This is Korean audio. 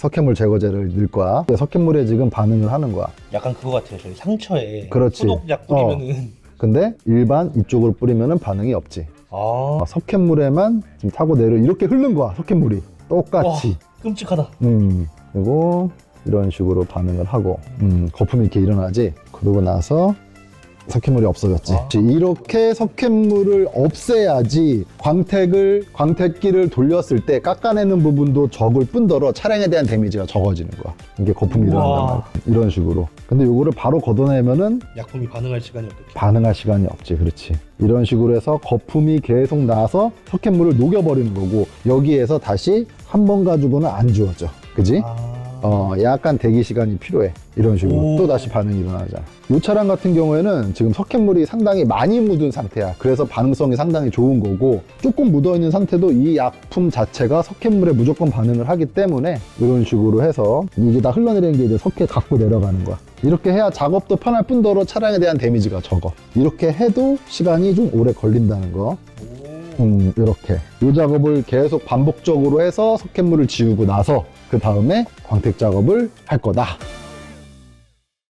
석회물 제거제를 넣을 거야. 석회물에 지금 반응을 하는 거야. 약간 그거 같아요. 저희 상처에 그렇지. 소독약 뿌리면은 근데 일반 이쪽으로 뿌리면 반응이 없지. 아 어, 석회물에만 지금 타고 내려 이렇게 흐른 거야. 석회물이 똑같이. 와, 끔찍하다. 음, 그리고 이런 식으로 반응을 하고, 음, 거품이 이렇게 일어나지. 그러고 나서 석회물이 없어졌지. 아. 이렇게 석회물을 없애야지 광택을, 광택기를 돌렸을 때 깎아내는 부분도 적을 뿐더러 차량에 대한 데미지가 적어지는 거야. 이게 거품이. 일어난단 말이야. 이런 식으로. 근데 요거를 바로 걷어내면은 약품이 반응할 시간이 어떻게? 반응할 시간이 없지. 그렇지. 이런 식으로 해서 거품이 계속 나서 석회물을 녹여버리는 거고, 여기에서 다시 한 번 가지고는 안 주어져. 그지? 아, 어, 약간 대기 시간이 필요해. 이런 식으로 오. 또 다시 반응이 일어나잖아. 이 차량 같은 경우에는 지금 석회물이 상당히 많이 묻은 상태야. 그래서 반응성이 상당히 좋은 거고 조금 묻어 있는 상태도 이 약품 자체가 석회물에 무조건 반응을 하기 때문에 이런 식으로 해서 이게 다 흘러내리는 게 이제 석회 갖고 내려가는 거야. 이렇게 해야 작업도 편할 뿐더러 차량에 대한 데미지가 적어. 이렇게 해도 시간이 좀 오래 걸린다는 거. 오. 음, 이렇게. 이 작업을 계속 반복적으로 해서 석회물을 지우고 나서 그 다음에 광택 작업을 할 거다.